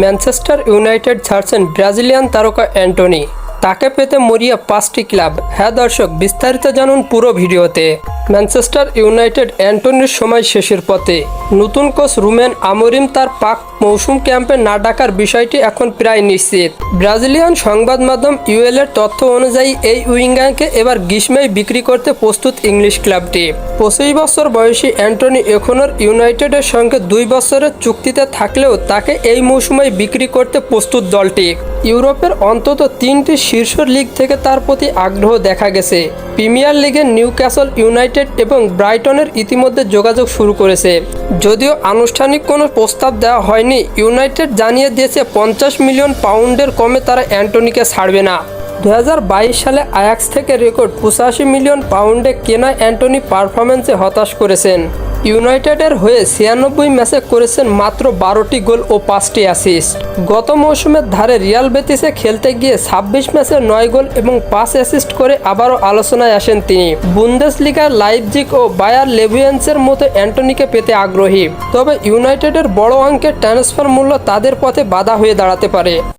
Manchester United ছাড়ছেন Brazilian তারকা Antony. তাকে পেতে মরিয়া পাঁচটি ক্লাব। হ্যাঁ দর্শক, বিস্তারিত জানুন পুরো ভিডিওতে। ম্যানচেস্টার ইউনাইটেড অ্যান্টনির সময় শেষের পথে। নতুন কোচ রুমেন আমরিম তার পাক মৌসুম ক্যাম্পে না ডাকার বিষয়টি এখন প্রায় নিশ্চিত। ব্রাজিলিয়ান সংবাদ মাধ্যম ইউএল এর তথ্য অনুযায়ী এই উইঙ্গারকে এবার গ্রীষ্মেই বিক্রি করতে প্রস্তুত ইংলিশ ক্লাবটি। পঁচিশ বছর বয়সী অ্যান্টনি এখনোর ইউনাইটেডের সঙ্গে দুই বছরের চুক্তিতে থাকলেও তাকে এই মৌসুমে বিক্রি করতে প্রস্তুত দলটি। ইউরোপের অন্তত তিনটি শীর্ষ লিগ থেকে তার প্রতি আগ্রহ দেখা গেছে। প্রিমিয়ার লিগের নিউক্যাসল ইউনাইটেড এবং ব্রাইটনের ইতিমধ্যে যোগাযোগ শুরু করেছে। যদিও আনুষ্ঠানিক কোনো প্রস্তাব দেওয়া হয়নি, ইউনাইটেড জানিয়ে দিয়েছে পঞ্চাশ মিলিয়ন পাউন্ডের কমে তারা অ্যান্টনিকে ছাড়বে না। দু হাজার বাইশ সালে আয়াক্স থেকে রেকর্ড পঁচাশি মিলিয়ন পাউন্ডে কেনা অ্যান্টনি পারফরমেন্সে হতাশ করেছেন। ইউনাইটেডের হয়ে ছিয়ানব্বই ম্যাচে করেছেন মাত্র বারোটি গোল ও পাঁচটি অ্যাসিস্ট। গত মৌসুমের ধারে রিয়াল বেতিসে খেলতে গিয়ে ছাব্বিশ ম্যাচে নয় গোল এবং পাঁচ অ্যাসিস্ট করে আবারও আলোচনায় আসেন তিনি। বুন্দেস লিগার লাইপজিক ও বায়ার লেভিয়েন্সের মতো অ্যান্টনিকে পেতে আগ্রহী। তবে ইউনাইটেডের বড় অঙ্কের ট্রান্সফার মূল্য তাদের পথে বাধা হয়ে দাঁড়াতে পারে।